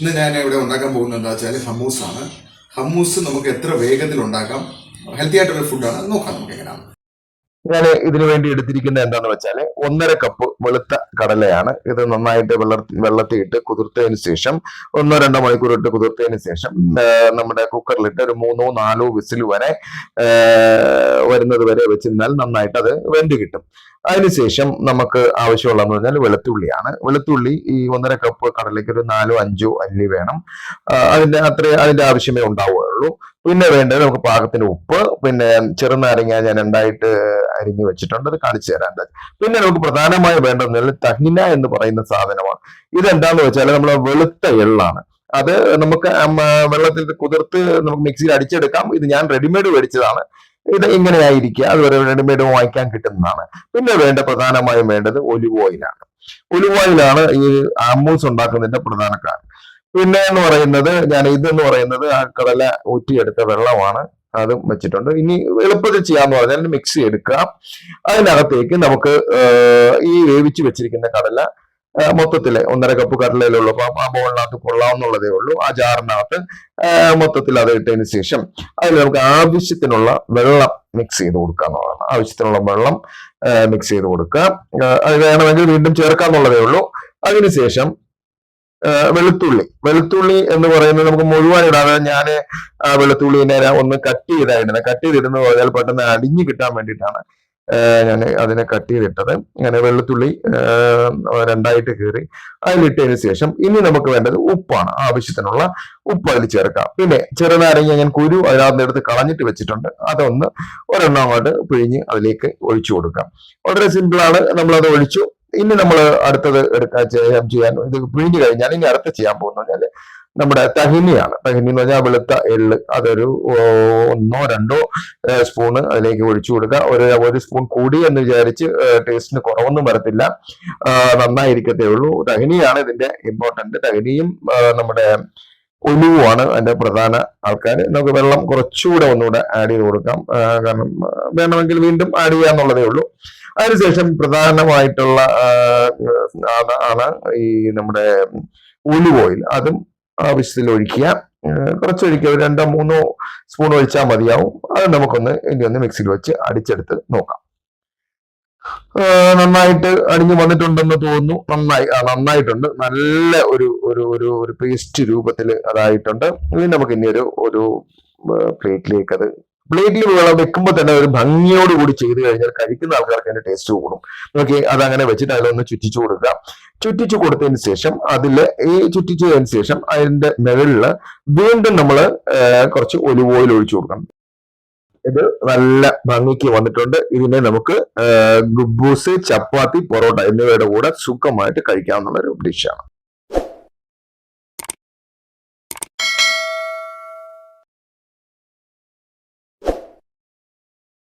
ഇന്ന് ഞാൻ ഇവിടെ ഉണ്ടാക്കാൻ പോകുന്നത് എന്താ വെച്ചാൽ ഹമ്മൂസ് ആണ് ഹമ്മൂസ് നമുക്ക് എത്ര വേഗത്തിൽ ഉണ്ടാക്കാം? ഹെൽത്തി ആയിട്ടുള്ള ഫുഡാണ് നോക്കാം നമുക്ക് എങ്ങനെയാണ്. ഞാൻ ഇതിനു വേണ്ടി എടുത്തിരിക്കുന്നത് എന്താണെന്ന് വെച്ചാൽ ഒന്നര കപ്പ് വെളുത്ത കടലയാണ്. ഇത് നന്നായിട്ട് വെള്ള വെള്ളത്തിയിട്ട് കുതിർത്തതിന് ശേഷം ഒന്നോ രണ്ടോ മണിക്കൂർ ഇട്ട് കുതിർത്തതിന് ശേഷം നമ്മുടെ കുക്കറിലിട്ട് ഒരു മൂന്നോ നാലോ വിസിൽ വരെ വരുന്നത് വരെ വെച്ചിരുന്നാൽ നന്നായിട്ട് അത് വെന്ത് കിട്ടും. അതിനുശേഷം നമുക്ക് ആവശ്യമുള്ളതെന്ന് പറഞ്ഞാൽ വെളുത്തുള്ളിയാണ്. വെളുത്തുള്ളി ഈ ഒന്നര കപ്പ് കടലയ്ക്ക് ഒരു നാലോ അഞ്ചോ അല്ലി വേണം. അതിന്റെ അതിന്റെ അത്രേ അതിന്റെ ആവശ്യമേ ഉണ്ടാവുകയുള്ളൂ. പിന്നെ വേണ്ടത് നമുക്ക് പാകത്തിന് ഉപ്പ് പിന്നെ ചെറുനാരങ്ങ ഞാൻ രണ്ടായിട്ട് അരിഞ്ഞു വെച്ചിട്ടുണ്ട് അത് കാണിച്ചു തരാൻ പിന്നെ നമുക്ക് പ്രധാനമായി വേണ്ടതെന്ന് തഹിന എന്ന് പറയുന്ന സാധനമാണ്. ഇതെന്താന്ന് വെച്ചാൽ നമ്മൾ വെളുത്ത എള്ളാണ്. അത് നമുക്ക് വെള്ളത്തിൽ കുതിർത്ത് നമുക്ക് മിക്സിയിൽ അടിച്ചെടുക്കാം. ഇത് ഞാൻ റെഡിമെയ്ഡ് മേടിച്ചതാണ്. ഇത് ഇങ്ങനെയായിരിക്കുക. അത് റെഡിമെയ്ഡ് വാങ്ങിക്കാൻ കിട്ടുന്നതാണ്. പിന്നെ വേണ്ട പ്രധാനമായും വേണ്ടത് ഒലിവ് ഓയിലാണ് ഒലിവ് ഓയിലാണ് ഈ ആമൂസ് ഉണ്ടാക്കുന്നതിന്റെ പ്രധാന കാരണം. പിന്നെ എന്ന് പറയുന്നത് ഞാൻ ഇതെന്ന് പറയുന്നത് ആ കടല ഊറ്റിയെടുത്ത വെള്ളമാണ്. അതും വെച്ചിട്ടുണ്ട്. ഇനി എളുപ്പത്തിൽ ചെയ്യാന്ന് പറഞ്ഞാൽ മിക്സി എടുക്കാം അതിനകത്തേക്ക് നമുക്ക് ഈ വേവിച്ച് വെച്ചിരിക്കുന്ന കടല മൊത്തത്തിൽ ഒന്നര കപ്പ് കടലയിലുള്ളൂ അപ്പൊ ആ ബോളിനകത്ത് കൊള്ളാവുന്നുള്ളതേ ഉള്ളൂ. ആ ജാറിനകത്ത് മൊത്തത്തിൽ അത് ഇട്ടതിന് ശേഷം അതിൽ നമുക്ക് ആവശ്യത്തിനുള്ള വെള്ളം മിക്സ് ചെയ്ത് കൊടുക്കുക എന്നുള്ളതാണ്. ആവശ്യത്തിനുള്ള വെള്ളം മിക്സ് ചെയ്ത് കൊടുക്കുക. അത് വേണമെങ്കിൽ വീണ്ടും ചേർക്കാന്നുള്ളതേ ഉള്ളൂ. അതിനുശേഷം വെളുത്തുള്ളി. വെളുത്തുള്ളി എന്ന് പറയുന്നത് നമുക്ക് മുഴുവൻ ഇടാതെ ഞാൻ ആ നേരെ ഒന്ന് കട്ട് ചെയ്തായിടുന്നത് കട്ട് ചെയ്തിടുന്നത് പറഞ്ഞാൽ പെട്ടെന്ന് അടിഞ്ഞു കിട്ടാൻ വേണ്ടിയിട്ടാണ് ഞാൻ അതിനെ കട്ട് ചെയ്തിട്ടത്. അങ്ങനെ വെള്ളത്തുള്ളി രണ്ടായിട്ട് കീറി അതിലിട്ടതിന് ശേഷം ഇനി നമുക്ക് വേണ്ടത് ഉപ്പാണ്. ആവശ്യത്തിനുള്ള ഉപ്പ് അതിൽ ചേർക്കാം. പിന്നെ ചെറുനാരങ്ങ ഞാൻ കുരു അതിനകത്ത് എടുത്ത് കളഞ്ഞിട്ട് വെച്ചിട്ടുണ്ട്. അതൊന്ന് ഒരെണ്ണം അങ്ങോട്ട് പിഴിഞ്ഞ് അതിലേക്ക് ഒഴിച്ചു കൊടുക്കാം. വളരെ സിമ്പിളാണ് നമ്മളത് ഒഴിച്ചു. ഇനി നമ്മൾ അടുത്തത് എടുക്കാൻ ചെയ്യാൻ ചെയ്യാൻ ഇത് പിഴിഞ്ഞു കഴിഞ്ഞാൽ ഇനി അടുത്ത ചെയ്യാൻ പോകുന്ന പറഞ്ഞാൽ നമ്മുടെ തഹിനിയാണ്. തഹിനി എന്ന് പറഞ്ഞാൽ വെളുത്ത എള്ള്. അതൊരു ഒന്നോ രണ്ടോ സ്പൂണ് അതിലേക്ക് ഒഴിച്ചു കൊടുക്കുക. ഒരു ഒരു സ്പൂൺ കൂടി എന്ന് വിചാരിച്ച് ടേസ്റ്റിന് കുറവൊന്നും വരത്തില്ല. നന്നായിരിക്കത്തേ ഉള്ളൂ. തഹിനിയാണ് ഇതിന്റെ ഇമ്പോർട്ടന്റ് തഹിനിയും നമ്മുടെ ഒലിവുമാണ് അതിന്റെ പ്രധാന ആൾക്കാർ നമുക്ക് വെള്ളം കുറച്ചുകൂടെ ഒന്നുകൂടെ ആഡ് ചെയ്ത് കൊടുക്കാം. കാരണം വേണമെങ്കിൽ വീണ്ടും ആഡ് ചെയ്യാന്നുള്ളതേ ഉള്ളൂ. അതിനുശേഷം പ്രധാനമായിട്ടുള്ള ആണ് ഈ നമ്മുടെ ഒലിവ് ഓയിൽ അതും ആവശ്യത്തിൽ ഒഴിക്കുക കുറച്ചൊഴിക്കുക. രണ്ടോ മൂന്നോ സ്പൂൺ ഒഴിച്ചാൽ മതിയാവും. അത് നമുക്കൊന്ന് ഇനി ഒന്ന് മിക്സിയിൽ വെച്ച് അടിച്ചെടുത്ത് നോക്കാം. നന്നായിട്ട് അടിഞ്ഞു വന്നിട്ടുണ്ടെന്ന് തോന്നുന്നു. നന്നായി ആ, നന്നായിട്ടുണ്ട്. നല്ല ഒരു ഒരു ഒരു ഒരു പേസ്റ്റ് രൂപത്തിൽ അതായിട്ടുണ്ട്. ഇനി നമുക്ക് ഇനി ഒരു ഒരു പ്ലേറ്റിലേക്ക് അത് പ്ലേറ്റിൽ വെക്കുമ്പോൾ തന്നെ ഒരു ഭംഗിയോട് കൂടി ചെയ്ത് കഴിഞ്ഞാൽ കഴിക്കുന്ന ആൾക്കാർക്ക് അതിന്റെ ടേസ്റ്റ് കൂടും. നോക്കി അതങ്ങനെ വെച്ചിട്ട് അതിലൊന്ന് ചുറ്റിച്ചു കൊടുക്കുക. ചുറ്റിച്ചു കൊടുത്തതിന് ശേഷം അതിൽ ഈ ചുറ്റിച്ചതിന് ശേഷം അതിന്റെ മുകളിൽ വീണ്ടും നമ്മൾ കുറച്ച് ഒലിവ് ഓയിൽ ഒഴിച്ചു കൊടുക്കണം. ഇത് നല്ല ഭംഗിക്ക് വന്നിട്ടുണ്ട്. ഇതിനെ നമുക്ക് ഗുബൂസ് ചപ്പാത്തി പൊറോട്ട എന്നിവയുടെ കൂടെ സുഖമായിട്ട് കഴിക്കാവുന്ന ഒരു ഡിഷാണ്